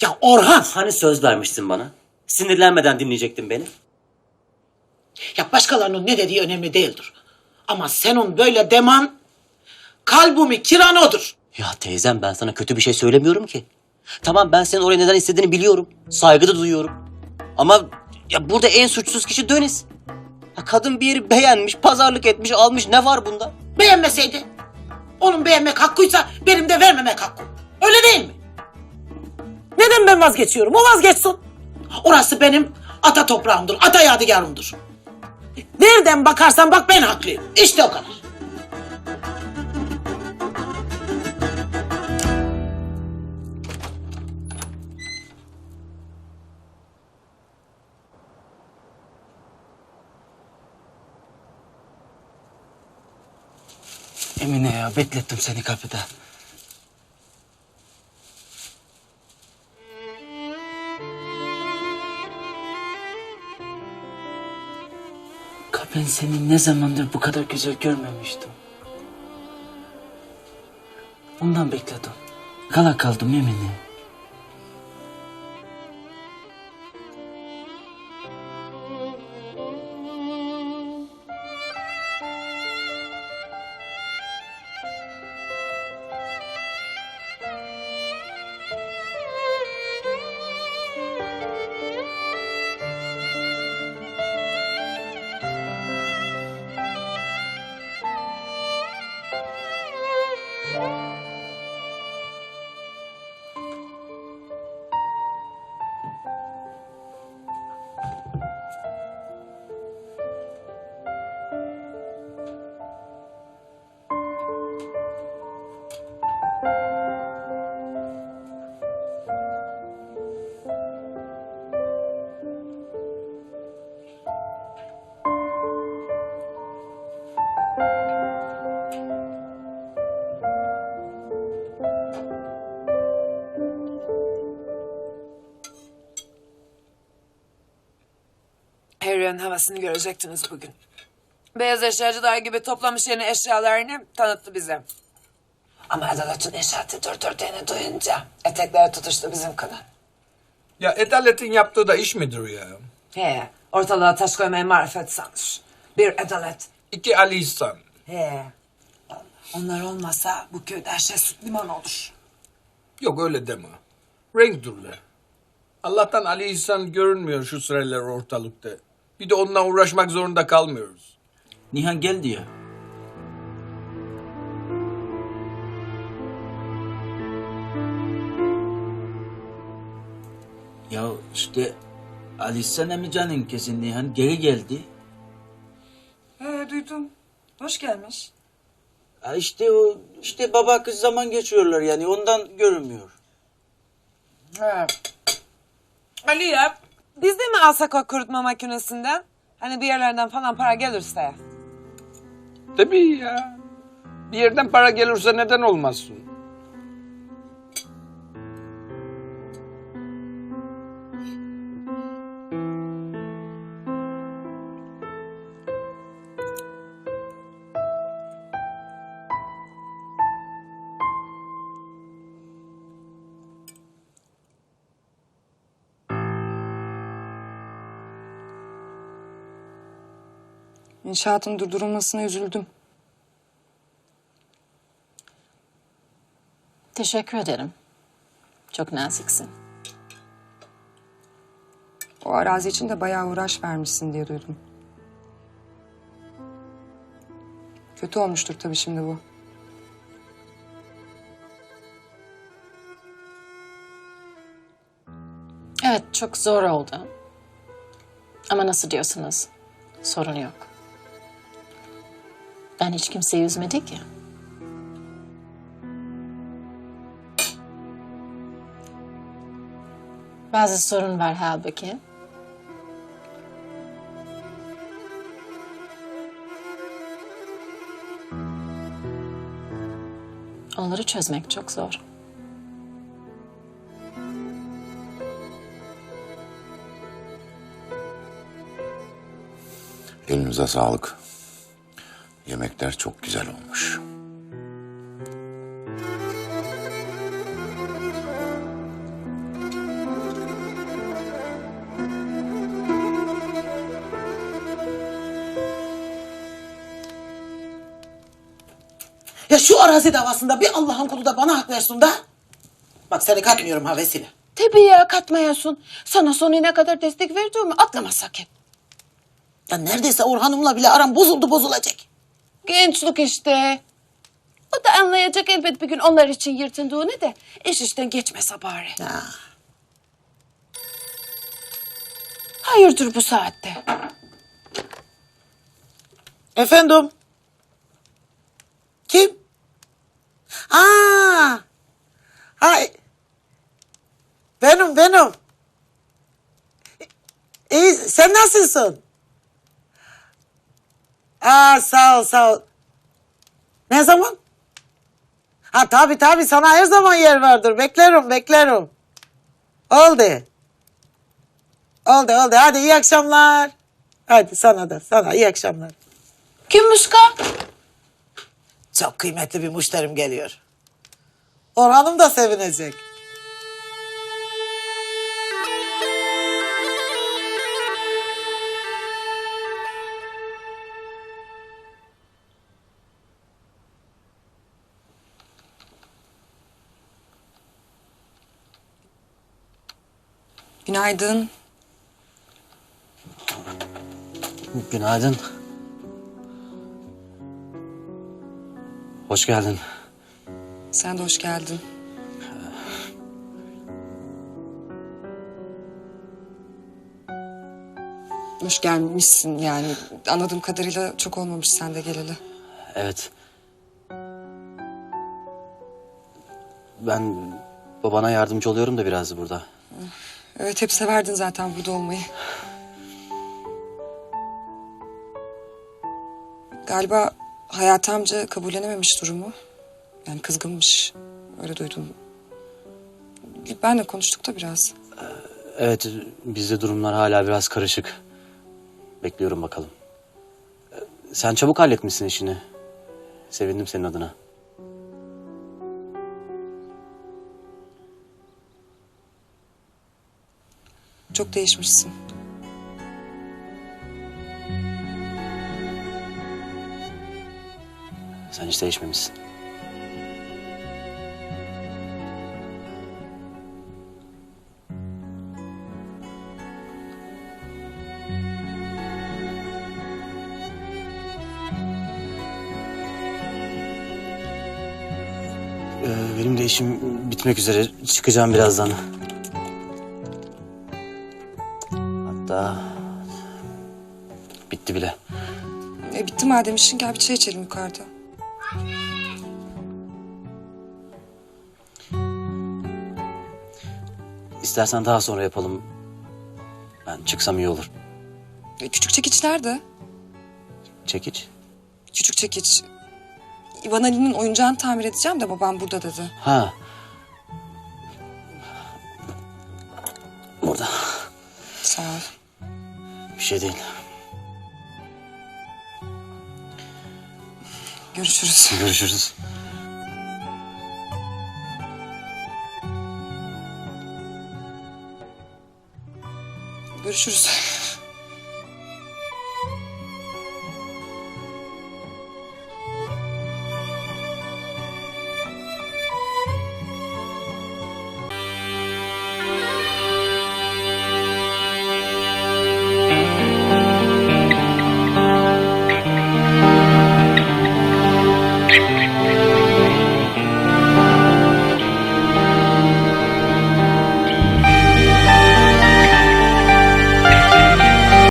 Ya Orhan! Hani söz vermiştin bana? Sinirlenmeden dinleyecektin beni. Ya başkalarının ne dediği önemli değildir. Ama senin böyle deman kalbimi kiran odur. Ya teyzem ben sana kötü bir şey söylemiyorum ki. Tamam ben senin oraya neden istediğini biliyorum. Saygı da duyuyorum. Ama ya burada en suçsuz kişi Döniz. Ya kadın bir yeri beğenmiş, pazarlık etmiş, almış. Ne var bunda? Beğenmeseydi. Onun beğenmek hakkıysa benim de vermemek hakkı. Öyle değil mi? Neden ben vazgeçiyorum? O vazgeçsin. Orası benim ata toprağımdır, ata yadigarımdır. Nereden bakarsan bak ben haklıyım. İşte o kadar. Emine ya beklettim seni kapıda. Ben seni ne zamandır bu kadar güzel görmemiştim. Ondan bekledim. Kala kaldım Emine. Yerin havasını görecektiniz bugün. Beyaz eşyacılar gibi toplamış yeni eşyalarını tanıttı bize. Ama Adalet'in eşartı durdurduğunu duyunca etekleri tutuştu bizim kına. Ya Adalet'in yaptığı da iş midir ya? He, ortalığa taş koymayı marifet sanır. Bir Adalet. İki Ali İhsan. He. Onlar olmasa bu köyde her şey süt liman olur. Yok öyle deme. Renk durlar. Allah'tan Ali İhsan görünmüyor şu sıralar ortalıkta. Bir de onunla uğraşmak zorunda kalmıyoruz. Nihan gel diyor. Ya işte Ali sen emicanın kesin Nihan geri geldi. He, duydum. Hoş gelmiş. Ha işte o işte baba kız zaman geçiyorlar yani ondan görünmüyor. He. Ali ya, biz de mi alsak o kurutma makinesinden? Hani bir yerlerden falan para gelirse. Tabii ya. Bir yerden para gelirse neden olmasın? İnşaatın durdurulmasına üzüldüm. Teşekkür ederim. Çok naziksin. O arazi için de bayağı uğraş vermişsin diye duydum. Kötü olmuştur tabii şimdi bu. Evet, çok zor oldu. Ama nasıl diyorsunuz? Sorun yok. Ben hiç kimseyi üzmedik ya. Bazı sorun var halbuki. Onları çözmek çok zor. Elinize sağlık. Yemekler çok güzel olmuş. Ya şu arazi davasında bir Allah'ın kulu da bana hak versin da. Bak seni katmıyorum havesiyle. Tabii ya katmayasın. Sana sonuna kadar destek verdiğimi atlama sakın. Ya neredeyse Orhan'ımla bile aram bozuldu bozulacak. Gençlik işte. O da anlayacak elbet bir gün onlar için yırtındığını da iş işten geçmese bari. Ya. Hayırdır bu saatte? Efendim? Kim? Aa. Hay. Benim benim. İyi sen nasılsın? Aa sağ ol sağ ol. Ne zaman? Ha tabii tabii sana her zaman yer vardır. Beklerim beklerim. Oldu. Oldu oldu. Hadi iyi akşamlar. Hadi sana da sana iyi akşamlar. Kim Muska? Çok kıymetli bir müşterim geliyor. Orhan'ım da sevinecek. Günaydın. Günaydın. Hoş geldin. Sen de hoş geldin. Hoş gelmişsin yani. Anladığım kadarıyla çok olmamış sen de geleli. Evet. Ben babana yardımcı oluyorum da biraz burada. Evet hep severdin zaten burada olmayı. Galiba Hayati amca kabullenememiş durumu. Yani kızgınmış. Öyle duydum. Benle konuştuk da biraz. Evet, bizde durumlar hala biraz karışık. Bekliyorum bakalım. Sen çabuk halletmişsin işini. Sevindim senin adına. Çok değişmişsin. Sen hiç değişmemişsin. Ee, benim de işim bitmek üzere. Çıkacağım birazdan. Bitti bile. E, bitti madem işin gel bir çay içelim yukarıda. İstersen daha sonra yapalım. Ben çıksam iyi olur. E, küçük çekiç nerede? Çekiç. Küçük çekiç. İvan Ali'nin oyuncağını tamir edeceğim de babam burada dedi. Ha. Burada. Sağ ol. Bir şey değil. Görüşürüz. Görüşürüz. Görüşürüz.